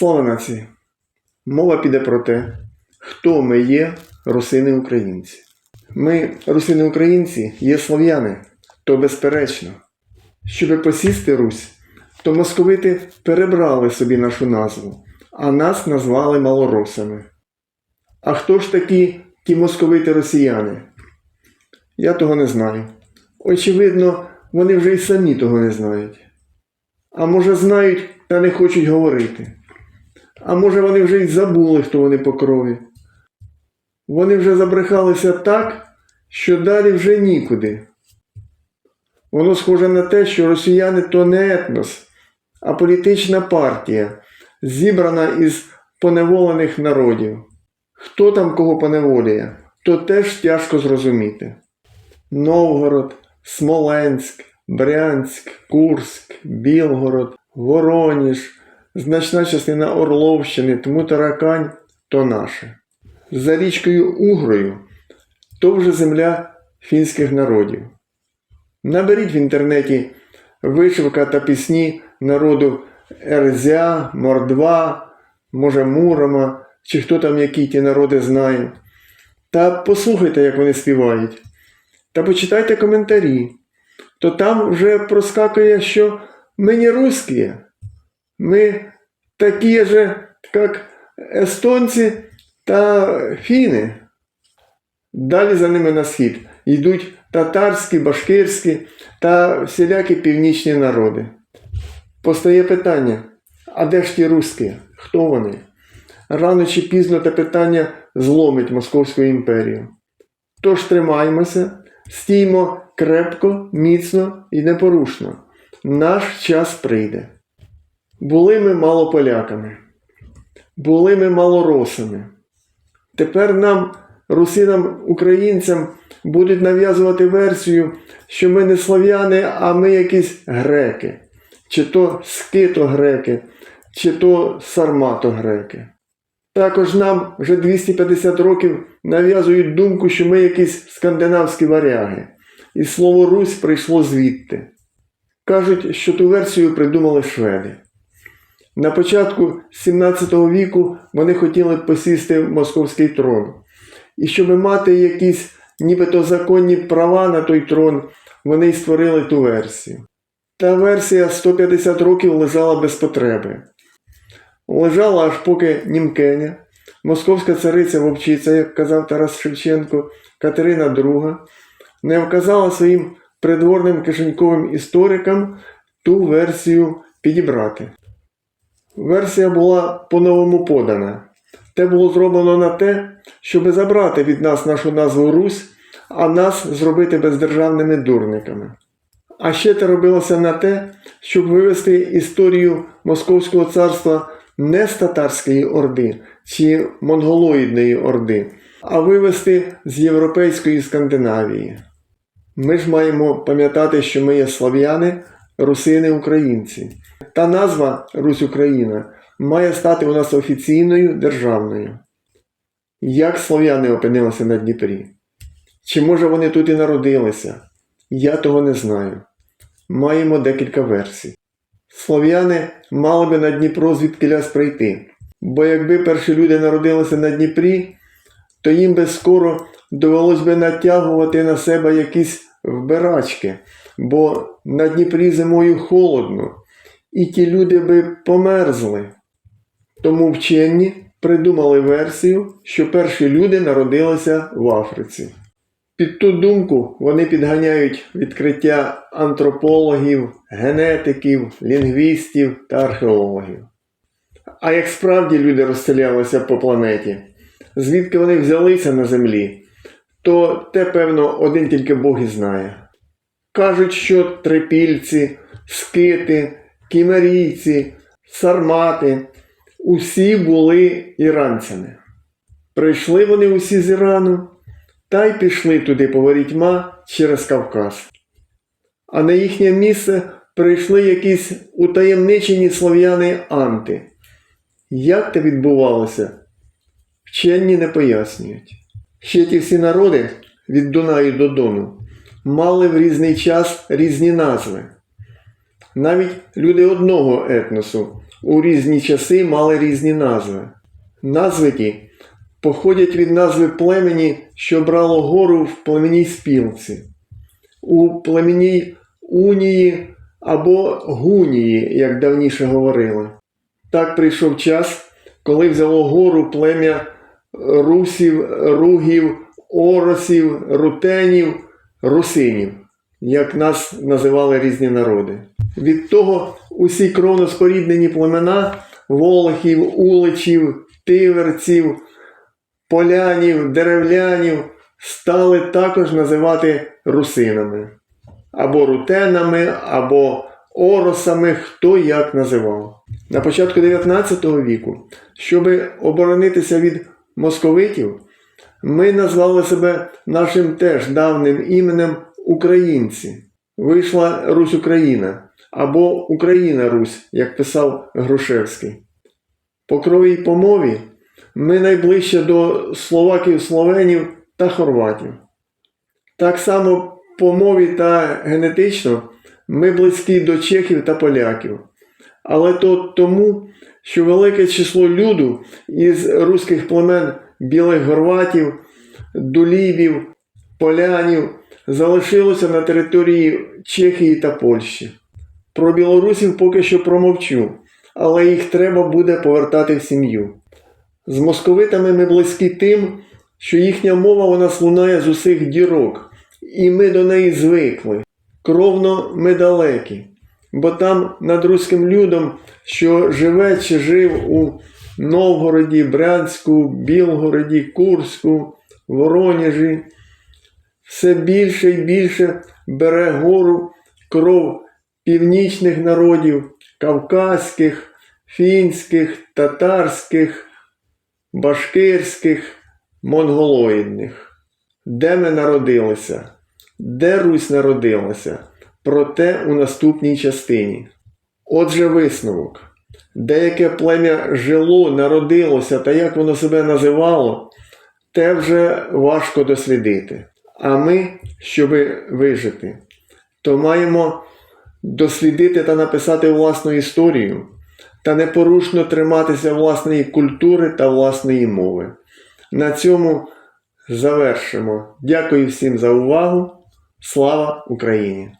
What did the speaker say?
Слава нації! Мова піде про те, хто ми є, русини українці. Ми, русини українці, є слов'яни, то безперечно. Щоби посісти Русь, то московити перебрали собі нашу назву, а нас назвали малоросами. А хто ж такі ті московити росіяни? Я того не знаю. Очевидно, вони вже й самі того не знають. А може знають та не хочуть говорити. А може вони вже й забули, хто вони по крові. Вони вже забрехалися так, що далі вже нікуди. Воно схоже на те, що росіяни то не етнос, а політична партія, зібрана із поневолених народів. Хто там кого поневолює, то теж тяжко зрозуміти. Новгород, Смоленськ, Брянськ, Курськ, Білгород, Вороніж, значна частина Орловщини, тому Таракань то наше. За річкою Угрою то вже земля фінських народів. Наберіть в інтернеті вишивка та пісні народу Ерзя, Мордва, може Мурома, чи хто там які ті народи знає. Та послухайте, як вони співають. Та почитайте коментарі. То там вже проскакує, що ми не. Ми такі же, як естонці та фіни. Далі за ними на схід йдуть татарські, башкирські та всілякі північні народи. Постає питання: а де ж ті русські? Хто вони? Рано чи пізно те питання зломить Московську імперію. Тож тримаймося, стіймо крепко, міцно і непорушно. Наш час прийде. Були ми мало поляками, були ми малоросами. Тепер нам, русинам, українцям, будуть нав'язувати версію, що ми не слов'яни, а ми якісь греки, чи то скито-греки, чи то сармато-греки. Також нам вже 250 років нав'язують думку, що ми якісь скандинавські варяги, і слово Русь прийшло звідти. Кажуть, що ту версію придумали шведи. На початку 17 віку вони хотіли посісти московський трон. І щоб мати якісь нібито законні права на той трон, вони й створили ту версію. Та версія 150 років лежала без потреби. Лежала аж поки Німкеня, московська цариця вовчиця, як казав Тарас Шевченко, Катерина II, не вказала своїм придворним кишеньковим історикам ту версію підібрати. Версія була по-новому подана. Те було зроблено на те, щоб забрати від нас нашу назву Русь, а нас зробити бездержавними дурниками. А ще те робилося на те, щоб вивести історію Московського царства не з татарської орди чи монголоїдної орди, а вивести з Європейської Скандинавії. Ми ж маємо пам'ятати, що ми є слав'яни, русини, українці. Та назва Русь Україна має стати у нас офіційною державною. Як слов'яни опинилися на Дніпрі? Чи може вони тут і народилися? Я того не знаю. Маємо декілька версій. Слов'яни мали би на Дніпро звідкилясь прийти, бо якби перші люди народилися на Дніпрі, то їм би скоро довелось би натягувати на себе якісь вбирачки, бо на Дніпрі зимою холодно, і ті люди би померзли. Тому вчені придумали версію, що перші люди народилися в Африці. Під ту думку вони підганяють відкриття антропологів, генетиків, лінгвістів та археологів. А як справді люди розселялися по планеті, звідки вони взялися на землі, то те, певно, один тільки Бог і знає. Кажуть, що трипільці, скити, кімерійці, сармати усі були іранцями. Прийшли вони усі з Ірану та й пішли туди по ворітьма через Кавказ. А на їхнє місце прийшли якісь утаємничені слов'яни анти. Як це відбувалося? Вчені не пояснюють. Ще ті всі народи від Дунаю до Дону мали в різний час різні назви. Навіть люди одного етносу у різні часи мали різні назви. Назви ті походять від назви племені, що брало гору в племінній спілці, у племінній унії або гунії, як давніше говорили. Так прийшов час, коли взяло гору плем'я русів, ругів, оросів, рутенів, русинів, як нас називали різні народи. Від того усі кровноспоріднені племена волохів, уличів, тиверців, полянів, деревлянів стали також називати русинами, або рутенами, або оросами, хто як називав. На початку 19 віку, щоб оборонитися від московитів, ми назвали себе нашим теж давним іменем Українці. Вийшла Русь Україна або Україна Русь, як писав Грушевський. По крові й по мові ми найближче до словаків, словенів та хорватів. Так само по мові та генетично ми близькі до чехів та поляків. Але то тому, що велике число люду із руських племен білих горватів, дулібів, полянів залишилося на території Чехії та Польщі. Про білорусів поки що промовчу, але їх треба буде повертати в сім'ю. З московитами ми близькі тим, що їхня мова у нас лунає з усіх дірок, і ми до неї звикли. Кровно ми далекі, бо там над руським людом, що живе чи жив у Новгороді, Брянську, Білгороді, Курську, Вороніжі, все більше і більше бере гору кров північних народів, кавказьких, фінських, татарських, башкирських, монголоїдних. Де ми народилися? Де Русь народилася? Про те у наступній частині. Отже, висновок. Деяке плем'я жило, народилося та як воно себе називало, те вже важко дослідити. А ми, щоби вижити, то маємо дослідити та написати власну історію та непорушно триматися власної культури та власної мови. На цьому завершимо. Дякую всім за увагу. Слава Україні!